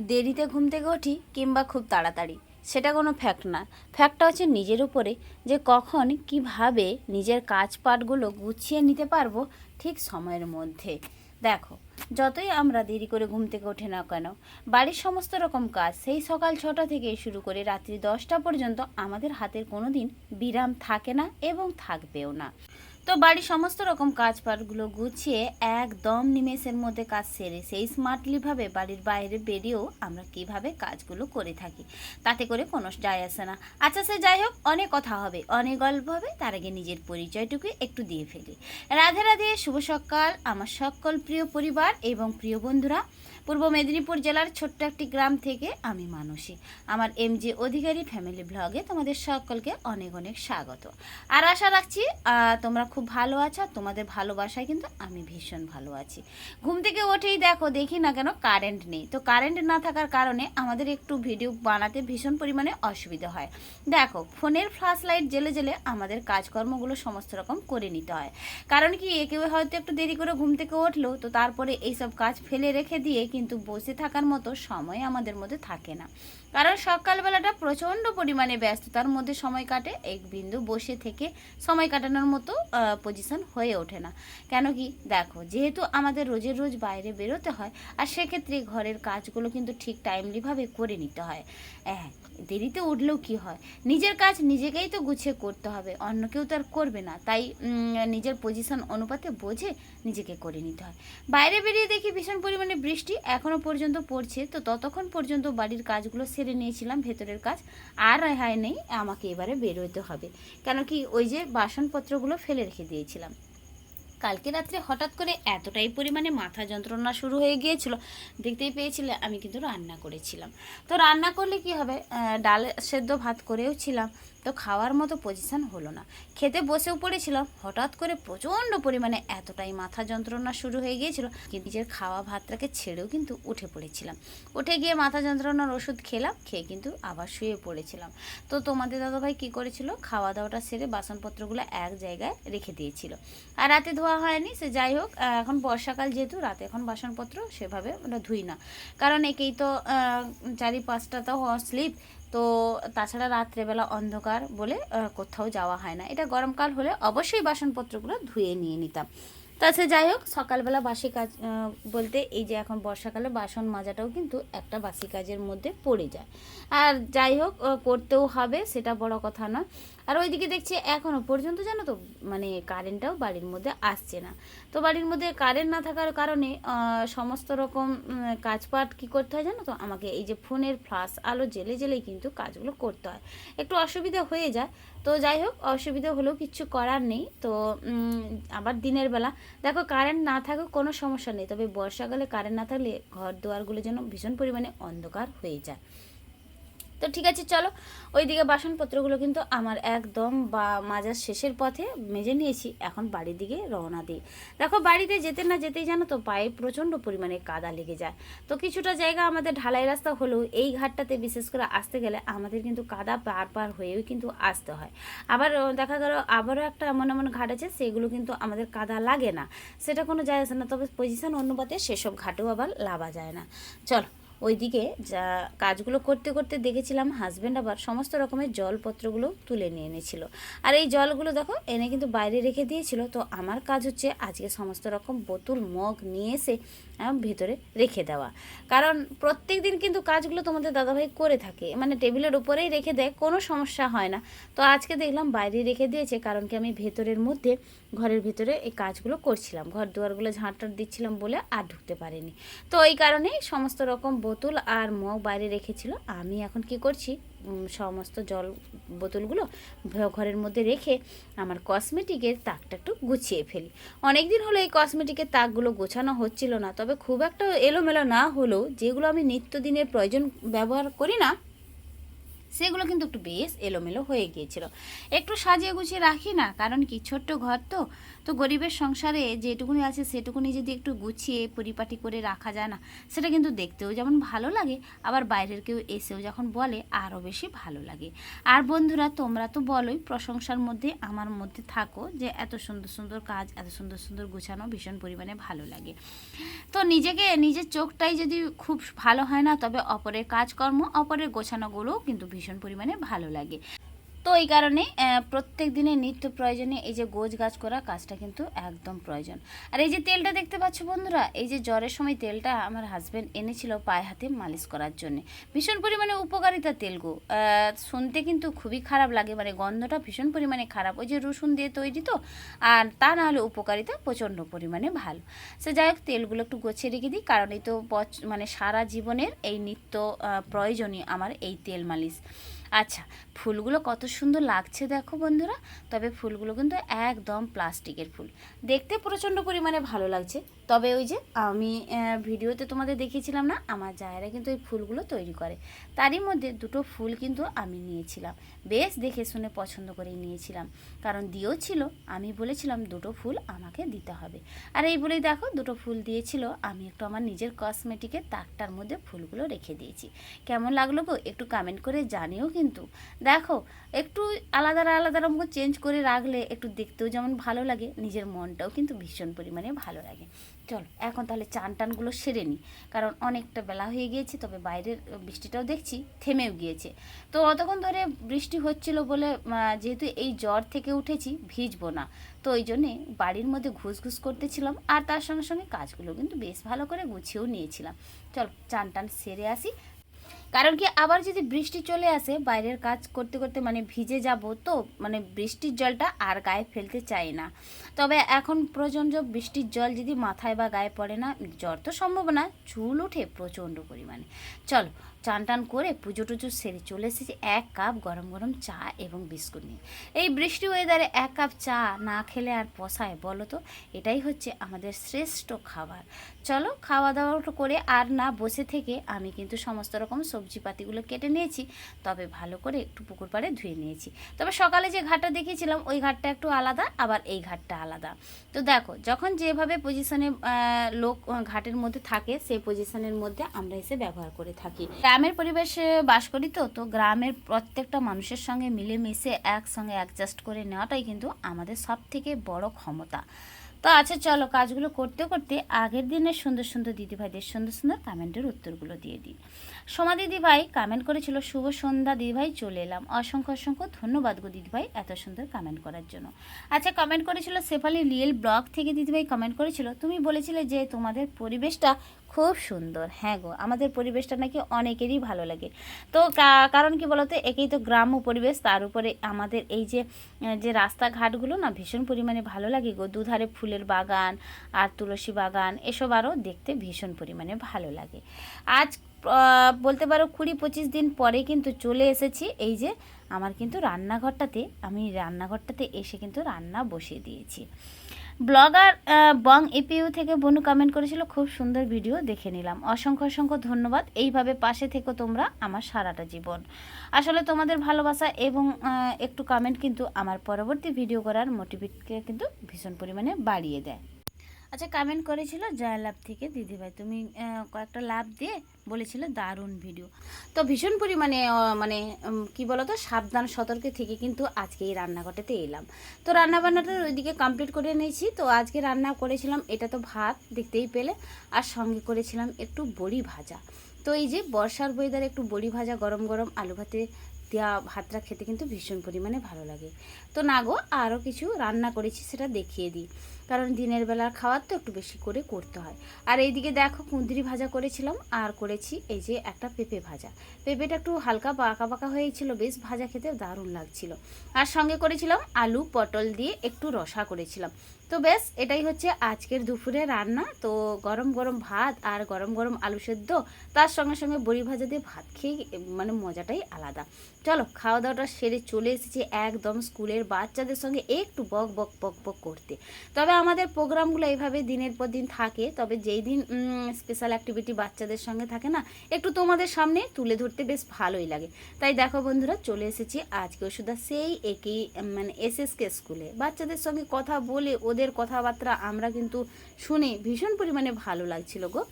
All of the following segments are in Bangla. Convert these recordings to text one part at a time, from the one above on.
দেরিতে ঘুম থেকে উঠি কিংবা খুব তাড়াতাড়ি। সেটা কোনো ফ্যাক্ট না। ফ্যাক্টটা হচ্ছে নিজের উপরে যে কখন কীভাবে নিজের কাজ পাটগুলো গুছিয়ে নিতে পারব ঠিক সময়ের মধ্যে। দেখো, যতই আমরা দেরি করে ঘুম থেকে ওঠে না কেন, বাড়ির সমস্ত রকম কাজ সেই সকাল ছটা থেকে শুরু করে রাত্রি দশটা পর্যন্ত আমাদের হাতের কোনো দিন বিরাম থাকে না এবং থাকবেও না। তো বাড়ির সমস্ত রকম কাজ পাটগুলো গুছিয়ে একদম নিমেষের মধ্যে কাজ সেরে, সেই স্মার্টলিভাবে বাড়ির বাইরে বেরিয়েও আমরা কীভাবে কাজগুলো করে থাকি, তাতে করে কোনো যায় আসে না। আচ্ছা সে যাই হোক, অনেক কথা হবে, অনেক গল্প হবে, তার আগে নিজের পরিচয়টুকু একটু দিয়ে ফেলি। রাধে রাধে, শুভ সকাল, আমার সকল প্রিয় পরিবার এবং প্রিয় বন্ধুরা। পূর্ব মেদিনীপুর জেলার ছোট্ট একটি গ্রাম থেকে আমি মানসী। আমার এম জে অধিকারী ফ্যামিলি ব্লগে তোমাদের সকলকে অনেক অনেক স্বাগত। আর আশা রাখছি তোমরা খুব ভালো আছো আর তোমাদের ভালোবাসায় কিন্তু আমি ভীষণ ভালো আছি। ঘুম থেকে ওঠেই দেখো, দেখি না কেন কারেন্ট নেই। তো কারেন্ট না থাকার কারণে আমাদের একটু ভিডিও বানাতে ভীষণ পরিমাণে অসুবিধা হয়। দেখো, ফোনের ফ্ল্যাশ লাইট জেলে জেলে আমাদের কাজকর্মগুলো সমস্ত রকম করে নিতে হয়। কারণ কি কেউ হয়তো একটু দেরি করে ঘুম থেকে উঠল, তো তারপরে এইসব কাজ ফেলে রেখে দিয়ে কিন্তু বসে থাকার মতো সময় আমাদের মধ্যে থাকে না। কারণ সকালবেলাটা প্রচণ্ড পরিমাণে ব্যস্ততার মধ্যে সময় কাটে। এক বিন্দু বসে থেকে সময় কাটানোর মতো পজিশন হয়ে ওঠে না। কেন কি? দেখো, যেহেতু আমাদের রোজের রোজ বাইরে বেরোতে হয়, আর সেক্ষেত্রে ঘরের কাজগুলো কিন্তু ঠিক টাইমলিভাবে করে নিতে হয়। হ্যাঁ দেরিতে উঠলেও কি হয়? নিজের কাজ নিজেকেই তো গুছিয়ে করতে হবে, অন্য কেউ তো আর করবে না। তাই নিজের পজিশন অনুপাতে বোঝে নিজেকে করে নিতে হয়। বাইরে বেরিয়ে দেখি ভীষণ পরিমাণে বৃষ্টি এখনও পর্যন্ত পড়ছে। তো ততক্ষণ পর্যন্ত বাড়ির কাজগুলো সেরে নিয়েছিলাম, ভেতরের কাজ আর রেহাই নেই, আমাকে এবারে বেরোতে হবে। কেন কি ওই যে বাসনপত্রগুলো ফেলে রেখে দিয়েছিলাম। কালকে রাত্রে হঠাৎ করে এতটাই পরিমাণে মাথা যন্ত্রণা শুরু হয়ে গিয়েছিল, দেখতেই পেয়েছিলে আমি কিন্তু রান্না করেছিলাম। তো রান্না করলে কি হবে? ডাল সেদ্ধ ভাত করেও ছিলাম। তো খাওয়ার মতো পজিশন হলো না। খেতে বসেও পড়েছিলাম, হঠাৎ করে প্রচণ্ড পরিমাণে এতটাই মাথা যন্ত্রণা শুরু হয়ে গিয়েছিল নিজের খাওয়া ভাতটাকে ছেড়েও কিন্তু উঠে পড়েছিলাম। উঠে গিয়ে মাথা যন্ত্রণার ওষুধ খেলাম, খেয়ে কিন্তু আবার শুয়ে পড়েছিলাম। তো তোমাদের দাদাভাই কী করেছিল? খাওয়া দাওয়াটা সেরে বাসনপত্রগুলো এক জায়গায় রেখে দিয়েছিল। আর রাতে ধোয়া হয়নি, সে যাই হোক এখন বর্ষাকাল যেহেতু, রাতে এখন বাসনপত্র সেভাবে আমরা ধুই না। কারণ একেই তো চারি পাঁচটা তো স্লিপ তো তাছাড়া রাত্রেবেলা অন্ধকার বলে কোথাও যাওয়া হয় না। এটা গরমকাল হলে অবশ্যই বাসনপত্রগুলো ধুয়ে নিয়ে নিতাম। তাছাড়া যাই হোক, সকালবেলা বাসি কাজ বলতে এই যে এখন বর্ষাকালে বাসন মাজাটাও কিন্তু একটা বাসি কাজের মধ্যে পড়ে যায়। আর যাই হোক করতেও হবে, সেটা বড় কথা না আর ওইদিকে দেখছি এখনও পর্যন্ত জানো তো মানে কারেন্টটাও বাড়ির মধ্যে আসছে না। তো বাড়ির মধ্যে কারেন্ট না থাকার কারণে সমস্ত রকম কাজপাট কী করতে হয় জানো তো, আমাকে এই যে ফোনের ফ্লাশ, আলো জেলে জেলেই কিন্তু কাজগুলো করতে হয়। একটু অসুবিধা হয়ে যায় তো যাই হোক, অসুবিধা হলেও কিছু করার নেই। তো আবার দিনের বেলা। দেখো কারেন্ট না থাকুক কোনো সমস্যা নেই। তবে বর্ষাকালে কারেন্ট না থাকলে ঘর দুয়ারগুলো যেন ভীষণ পরিমাণে অন্ধকার হয়ে যায়। তো ঠিক আছে, চলো। ওইদিকে বাসনপত্রগুলো কিন্তু আমার একদম বা মাজার শেষের পথে মেজে নিয়েছি। এখন বাড়ির দিকে রওনা দিই। দেখো, বাড়িতে যেতে না যেতেই জানো তো পায়ে প্রচণ্ড পরিমাণে কাদা লেগে যায়। তো কিছুটা জায়গা আমাদের ঢালাই রাস্তা হলেও এই ঘাটটাতে বিশেষ করে আসতে গেলে আমাদের কিন্তু কাদা পার পার হয়েও কিন্তু আসতে হয়। আবার দেখা গেল আবারও একটা এমন এমন ঘাট আছে, সেগুলো কিন্তু আমাদের কাদা লাগে না। সেটা কোনো যায় আসে না, তবে পজিশন অনুপাতে সেসব ঘাটেও আবার লাভা যায় না। চলো ওইদিকে যা কাজগুলো করতে করতে দেখেছিলাম হাজব্যান্ড আবার সমস্ত রকমের জলপত্রগুলো তুলে নিয়ে এনেছিল। আর এই জলগুলো দেখো, এনে কিন্তু বাইরে রেখে দিয়েছিল। তো আমার কাজ হচ্ছে আজকে সমস্ত রকম বোতল, মগ নিয়ে এসে ভেতরে রেখে দেওয়া। কারণ প্রত্যেক দিন কিন্তু কাজগুলো তোমাদের দাদাভাই করে থাকে। মানে টেবিলের উপরেই রেখে দেয়, কোনো সমস্যা হয় না। তো আজকে দেখলাম বাইরে রেখে দিয়েছে, কারণ কি আমি ভেতরের মধ্যে, ঘরের ভিতরে এই কাজগুলো করছিলাম। ঘর দুয়ারগুলো ঝাঁটার দিচ্ছিলাম বলে আর ঢুকতে পারিনি। তো এই কারণেই সমস্ত রকম বোতল আর মগ বাইরে রেখেছিল। আমি এখন কি করছি? সমস্ত জল বোতলগুলো ঘরের মধ্যে রেখে আমার কসমেটিকের তাকটা একটু গুছিয়ে ফেলি। অনেক দিন হলো এই কসমেটিকের তাকগুলো গোছানো হচ্ছিল না, তবে খুব একটা এলোমেলো না হলেও যেগুলো আমি নিত্যদিনের প্রয়োজন ব্যবহার করি না সেগুলো কিন্তু একটু বেশ এলোমেলো হয়ে গিয়েছিল। একটু সাজিয়ে গুছিয়ে রাখি না, কারণ কি ছোট্ট ঘর তো তো গরিবের সংসারে যেটুকুনি আছে সেটুকুনি যদি একটু গুছিয়ে পরিপাটি করে রাখা যায় না, সেটা কিন্তু দেখতেও যেমন ভালো লাগে, আবার বাইরের কেউ এসেও যখন বলে আরও বেশি ভালো লাগে। আর বন্ধুরা, তোমরা তো বলোই প্রশংসার মধ্যে আমার মধ্যে থাকো যে এত সুন্দর সুন্দর কাজ, এত সুন্দর সুন্দর গুছানো ভীষণ পরিমাণে ভালো লাগে। তো নিজেকে, নিজের চোখটাই যদি খুব ভালো হয় না, তবে অপরের কাজকর্ম, অপরের গোছানোগুলোও কিন্তু ভীষণ পরিমাণে ভালো লাগে। তো এই কারণে প্রত্যেক দিনে নিত্য প্রয়োজনে এই যে গোজ গাছ করা কাজটা কিন্তু একদম প্রয়োজন। আর এই যে তেলটা দেখতে পাচ্ছ বন্ধুরা এই যে জ্বরের সময় তেলটা আমার হাজব্যান্ড এনেছিল পায়ে হাতে মালিশ করার জন্য। ভীষণ পরিমাণে উপকারিতা তেল গো। শুনতে কিন্তু খুবই খারাপ লাগে মানে গন্ধটা ভীষণ পরিমাণে খারাপ। ওই যে রসুন দিয়ে তৈরি তো আর তা না হলে উপকারিতা প্রচণ্ড পরিমাণে ভালো। সে যাই হোক তেলগুলো একটু গোছিয়ে রেখে দিই কারণ এই তো মানে সারা জীবনের এই নিত্য আহ, প্রয়োজনীয় আমার এই তেল মালিশ। আচ্ছা ফুলগুলো কত সুন্দর লাগছে দেখো বন্ধুরা। তবে ফুলগুলো কিন্তু একদম প্লাস্টিকের ফুল। দেখতে প্রচণ্ড পরিমাণে ভালো লাগছে। তবে ওই যে আমি ভিডিওতে তোমাদের দেখিয়েছিলাম না, আমার জায়েরা কিন্তু এই ফুলগুলো তৈরি করে। তারই মধ্যে দুটো ফুল কিন্তু আমি নিয়েছিলাম। বেশ দেখে শুনে পছন্দ করে নিয়েছিলাম। কারণ দিয়েও ছিল, আমি বলেছিলাম দুটো ফুল আমাকে দিতে হবে। আর এই বলেই দেখো দুটো ফুল দিয়েছিল, আমি একটু আমার নিজের কসমেটিকের তাকটার মধ্যে ফুলগুলো রেখে দিয়েছি। কেমন লাগল গো একটু কমেন্ট করে জানিও কিন্তু দেখো, একটু আলাদা আলাদা রকম চেঞ্জ করে রাখলে একটু দেখতেও যেমন ভালো লাগে, নিজের মনটাও কিন্তু ভীষণ পরিমাণে ভালো লাগে। চলো, এখন তাহলে চান টানগুলো সেরে নিই কারণ অনেকটা বেলা হয়ে গিয়েছে, তবে বাইরের বৃষ্টিটাও দেখছি, থেমেও গিয়েছে। তো অতক্ষণ ধরে বৃষ্টি হচ্ছিল বলে যেহেতু এই জ্বর থেকে উঠেছি, ভিজবো না। তো ওই জন্যে বাড়ির মধ্যে ঘুষ ঘুষ করতেছিলাম, আর তার সঙ্গে সঙ্গে কাজগুলো কিন্তু বেশ ভালো করে গুছিয়েও নিয়েছিলাম। চলো, চান টান সেরে আসি কারণ কি, আবার যদি বৃষ্টি চলে আসে, বাইরের কাজ করতে করতে মানে ভিজে যাব, তো মানে বৃষ্টির জলটা আর গায়ে ফেলতে চাই না। তবে এখন প্রচণ্ড বৃষ্টির জল যদি মাথায় বা গায়ে পড়ে না, জ্বর তো সম্ভব না চুল ওঠে প্রচণ্ড পরিমাণে। চলো, চান টান করে পুজো টুজো সেরে চলে এসেছি, এক কাপ গরম গরম চা এবং বিস্কুট নিয়ে। এই বৃষ্টি ওয়েদারে এক কাপ চা না খেলে আর পোষায় বলো তো? এটাই হচ্ছে আমাদের শ্রেষ্ঠ খাবার। চলো, খাওয়া দাওয়াটা করে আর না বসে থেকে আমি কিন্তু সমস্ত রকম সবজি পাতিগুলো কেটে নিয়েছি, তবে ভালো করে একটু পুকুর পাড়ে ধুয়ে নিয়েছি। তবে সকালে যে ঘাটটা দেখিয়েছিলাম, ওই ঘাটটা একটু আলাদা, আবার এই ঘাটটা আলাদা। তো দেখো, যখন যেভাবে পজিশনে লোক ঘাটের মধ্যে থাকে, সেই পজিশনের মধ্যে আমরা এসে ব্যবহার করে থাকি। গ্রামের পরিবেশে বাস করি তো তো গ্রামের প্রত্যেকটা মানুষের সঙ্গে মিলেমিশে একসঙ্গে অ্যাডজাস্ট করে নেওয়াটাই কিন্তু আমাদের সব থেকে বড় ক্ষমতা। তো আচ্ছা চলো কাজগুলো করতে করতে আগের দিনের সুন্দর সুন্দর দিদিভাইদের সুন্দর সুন্দর কমেন্টের উত্তরগুলো দিয়ে দিই। সোমা দিদিভাই কমেন্ট করেছিল, শুভ সন্ধ্যা দিদিভাই, চলে এলাম। অসংখ্য অসংখ্য ধন্যবাদ গো দিদিভাই এত সুন্দর কামেন্ট করার জন্য। আচ্ছা কমেন্ট করেছিল সেফালি রিয়েল ব্লগ থেকে দিদিভাই কমেন্ট করেছিল, তুমি বলেছিলে যে তোমাদের পরিবেশটা খুব সুন্দর। হ্যাঁ গো, আমাদের পরিবেশটা নাকি অনেকেরই ভালো লাগে। তো কারণ কি বলতো, একেই তো গ্রাম্য পরিবেশ, তার উপরে আমাদের এই যে যে রাস্তাঘাটগুলো না ভীষণ পরিমাণে ভালো লাগে গো। দুধারে ফুলের বাগান আর তুলসী বাগান, এসব আরও দেখতে ভীষণ পরিমাণে ভালো লাগে। আজ বলতে পারো কুড়ি পঁচিশ দিন পরে কিন্তু চলে এসেছি এই যে, আমার কিন্তু রান্নাঘরটাতে, আমি রান্নাঘরটাতে এসে কিন্তু রান্না বসিয়ে দিয়েছি। ব্লগার বং এপিইউ থেকে বনু কমেন্ট করেছিল, খুব সুন্দর ভিডিও দেখে নিলাম। অসংখ্য অসংখ্য ধন্যবাদ। এইভাবে পাশে থেকো তোমরা আমার সারাটা জীবন। আসলে তোমাদের ভালোবাসা এবং একটু কমেন্ট কিন্তু আমার পরবর্তী ভিডিও করার মোটিভেটকে কিন্তু ভীষণ পরিমাণে বাড়িয়ে দেয়। আচ্ছা কমেন্ট করেছিল জয় লাভ থেকে দিদিভাই। তুমি কয়েকটা লাভ দিয়ে বলেছিলে দারুণ ভিডিও তো ভীষণ পরিমাণে মানে কি বলতো, সাবধান, সতর্কে থেকে কিন্তু আজকে এই রান্নাঘরটাতে এলাম। তো রান্না বান্নাটা ওইদিকে কমপ্লিট করে নিয়েছি। তো আজকে রান্না করেছিলাম, এটা তো ভাত, দেখতেই পেলে। আর সঙ্গে করেছিলাম একটু বড়ি ভাজা। তো এই যে বর্ষার ওয়েদারে একটু বড়ি ভাজা, গরম গরম আলু ভাতে দেওয়া ভাতটা খেতে কিন্তু ভীষণ পরিমাণে ভালো লাগে। তো না গো, আরও কিছু রান্না করেছি, সেটা দেখিয়ে দিই। কারণ দিনের বেলার খাওয়ার তো একটু বেশি করে করতে হয়। আর এইদিকে দেখো কুঁদরি ভাজা করেছিলাম, আর করেছি এই যে একটা পেঁপে ভাজা। পেঁপেটা একটু হালকা বাঁকা বাঁকা হয়েছিল, বেশ ভাজা খেতে দারুণ লাগছিল। আর সঙ্গে করেছিলাম আলু পটল দিয়ে একটু রসা করেছিলাম। তো বেশ এটাই হচ্ছে আজকের দুপুরে রান্না। তো গরম গরম ভাত আর গরম গরম আলু সেদ্ধ, তার সঙ্গে সঙ্গে বড়ি ভাজা দিয়ে ভাত খেয়ে মানে মজাটাই আলাদা। চলো, খাওয়া দাওয়াটা সেরে চলে এসেছি একদম স্কুলের বাচ্চাদের সঙ্গে একটু বক বক বক বক করতে। তবে আমাদের প্রোগ্রামগুলো এইভাবে দিনের পর দিন থাকে, তবে যেই দিন স্পেশাল অ্যাক্টিভিটি বাচ্চাদের সঙ্গে থাকে না, একটু তোমাদের সামনে তুলে ধরতে বেশ ভালোই লাগে। তাই দেখো বন্ধুরা, চলে এসেছি আজকে ওষুধা সেই একই মানে এসএসকে স্কুলে বাচ্চাদের সঙ্গে কথা বলে ওদের কথাবার্তা আমরা কিন্তু শুনে ভীষণ পরিমাণে ভালো লাগছিল গো।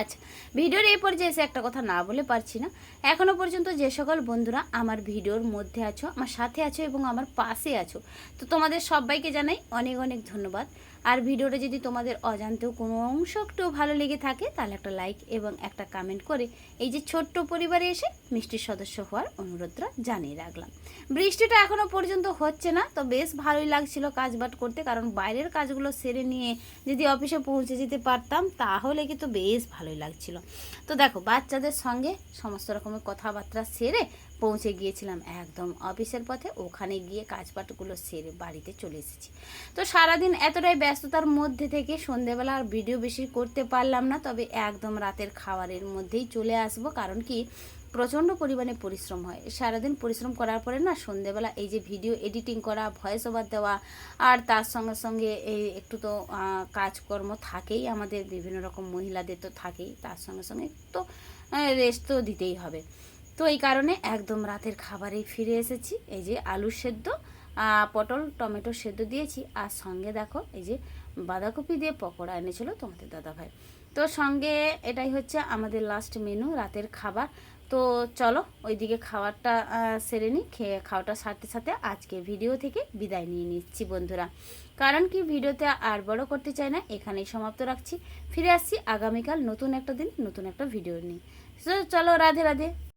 আচ্ছা ভিডিওর এই পর্যায়ে এসে একটা কথা না বলে পারছি না। এখনও পর্যন্ত যে সকল বন্ধুরা আমার ভিডিওর মধ্যে আছো, আমার সাথে আছো এবং আমার পাশে আছো, তো তোমাদের সবাইকে জানাই অনেক অনেক ধন্যবাদ। আর ভিডিওটা যদি তোমাদের অজান্তেও কোনো অংশ একটু ভালো লেগে থাকে, তাহলে একটা লাইক এবং একটা কমেন্ট করে এই যে ছোট্ট পরিবারে এসে মিষ্টির সদস্য হওয়ার অনুরোধটা জানিয়ে রাখলাম। বৃষ্টিটা এখনও পর্যন্ত হচ্ছে না, তো বেশ ভালোই লাগছিল কাজবাট করতে, কারণ বাইরের কাজগুলো সেরে নিয়ে যদি অফিসে পৌঁছে যেতে পারতাম, তাহলে কিন্তু বেশ ভালোই লাগছিল। তো দেখো, বাচ্চাদের সঙ্গে সমস্ত রকমের কথাবার্তা সেরে পৌঁছে গিয়েছিলাম একদম অফিসের পথে। ওখানে গিয়ে কাজপাটগুলো সেরে বাড়িতে চলে এসেছি। তো সারাদিন এতটাই ব্যস্ততার মধ্যে থেকে সন্ধেবেলা আর ভিডিও বেশি করতে পারলাম না, তবে একদম রাতের খাবারের মধ্যেই চলে আসব। কারণ কি? প্রচণ্ড পরিমাণে পরিশ্রম হয়। সারাদিন পরিশ্রম করার পরে না সন্ধেবেলা এই যে ভিডিও এডিটিং করা, ভয়েস ওভার দেওয়া, আর তার সঙ্গে সঙ্গে এই একটু তো কাজকর্ম থাকেই। আমাদের বিভিন্ন রকম মহিলাদের তো থাকেই। তার সঙ্গে সঙ্গে তো রেস্ট তো দিতেই হবে। তো এই কারণে একদম রাতের খাবারেই ফিরে এসেছি। এই যে আলু সেদ্ধ পটল, টমেটো সেদ্ধ দিয়েছি। আর সঙ্গে দেখো, এই যে বাঁধাকপি দিয়ে পকোড়া এনেছিল তোমাদের দাদাভাই। তো সঙ্গে এটাই হচ্ছে আমাদের লাস্ট মেনু রাতের খাবার। তো চলো, ওইদিকে খাবারটা সেরে নিই। খেয়ে, খাওয়াটা সারতে সাথে আজকে ভিডিও থেকে বিদায় নিয়ে নিচ্ছি বন্ধুরা। কারণ কি, ভিডিওতে আর বড় করতে চাই না, এখানেই সমাপ্ত রাখছি। ফিরে আসছি আগামীকাল নতুন একটা দিন, নতুন একটা ভিডিও নিয়ে। চলো, রাধে রাধে।